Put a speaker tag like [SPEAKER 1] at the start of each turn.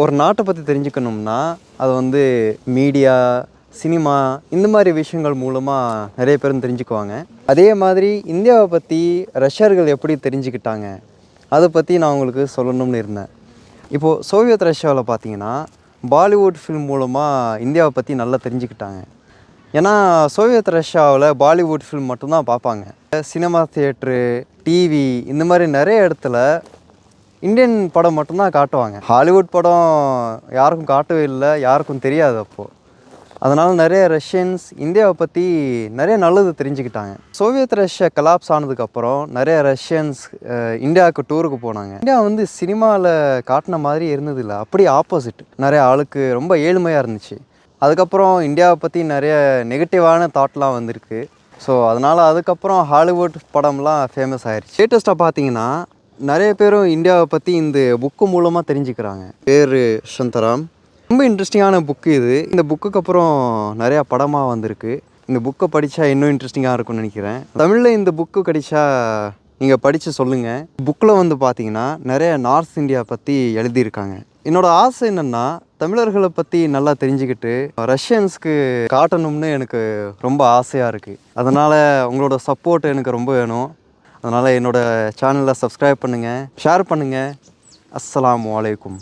[SPEAKER 1] ஒரு நாட்டை பற்றி தெரிஞ்சுக்கணும்னா அது வந்து மீடியா சினிமா இந்த மாதிரி விஷயங்கள் மூலமாக நிறைய பேரும் தெரிஞ்சுக்குவாங்க. அதே மாதிரி இந்தியாவை பற்றி ரஷ்யர்கள் எப்படி தெரிஞ்சுக்கிட்டாங்க அதை பற்றி நான் உங்களுக்கு சொல்லணும்னு இருந்தேன். இப்போது சோவியத் ரஷ்யாவில் பார்த்தீங்கன்னா பாலிவுட் ஃபில்ம் மூலமாக இந்தியாவை பற்றி நல்லா தெரிஞ்சுக்கிட்டாங்க. ஏன்னா சோவியத் ரஷ்யாவில் பாலிவுட் ஃபில்ம் மட்டும்தான் பார்ப்பாங்க. சினிமா தியேட்ரு டிவி இந்த மாதிரி நிறைய இடத்துல இந்தியன் படம் மட்டும்தான் காட்டுவாங்க. ஹாலிவுட் படம் யாருக்கும் காட்டவே இல்லை யாருக்கும் தெரியாது அப்போது அதனால் நிறைய ரஷ்யன்ஸ் இந்தியாவை பற்றி நிறைய நல்லது தெரிஞ்சுக்கிட்டாங்க. சோவியத் ரஷ்யா கலாப்ஸ் ஆனதுக்கப்புறம் நிறைய ரஷ்யன்ஸ் இந்தியாவுக்கு டூருக்கு போனாங்க. இந்தியா வந்து சினிமாவில் காட்டின மாதிரி இருந்ததில்லை அப்படியே ஆப்போசிட் நிறைய ஆளுக்கு ரொம்ப ஏழ்மையாக இருந்துச்சு. அதுக்கப்புறம் இந்தியாவை பற்றி நிறைய நெகட்டிவான தாட்லாம் வந்திருக்கு. ஸோ அதனால் அதுக்கப்புறம் ஹாலிவுட் படம்லாம் ஃபேமஸ் ஆயிடுச்சு லேட்டஸ்ட்டாக பார்த்தீங்கன்னா நிறைய பேரும் இந்தியாவை பற்றி இந்த புக்கு மூலமாக தெரிஞ்சுக்கிறாங்க. பேர் சந்தராம். ரொம்ப இன்ட்ரெஸ்டிங்கான புக்கு இது. இந்த புக்குக்கு அப்புறம் நிறையா படமாக வந்திருக்கு. இந்த புக்கை படித்தா இன்னும் இன்ட்ரெஸ்டிங்காக இருக்கும்னு நினைக்கிறேன். தமிழில் இந்த புக்கு கிடைச்சா நீங்கள் படித்து சொல்லுங்கள் புக்கில் வந்து பார்த்தீங்கன்னா நிறைய நார்த் இந்தியா பற்றி எழுதியிருக்காங்க. என்னோடய ஆசை என்னென்னா தமிழர்களை பற்றி நல்லா தெரிஞ்சுக்கிட்டு ரஷ்யன்ஸ்க்கு காட்டணும்னு எனக்கு ரொம்ப ஆசையாக இருக்குது அதனால் உங்களோட சப்போர்ட் எனக்கு ரொம்ப வேணும். அதனால் என்னோடய சேனலை சப்ஸ்கிரைப் பண்ணுங்கள் ஷேர் பண்ணுங்கள் அஸ்ஸலாமு வலைக்கும்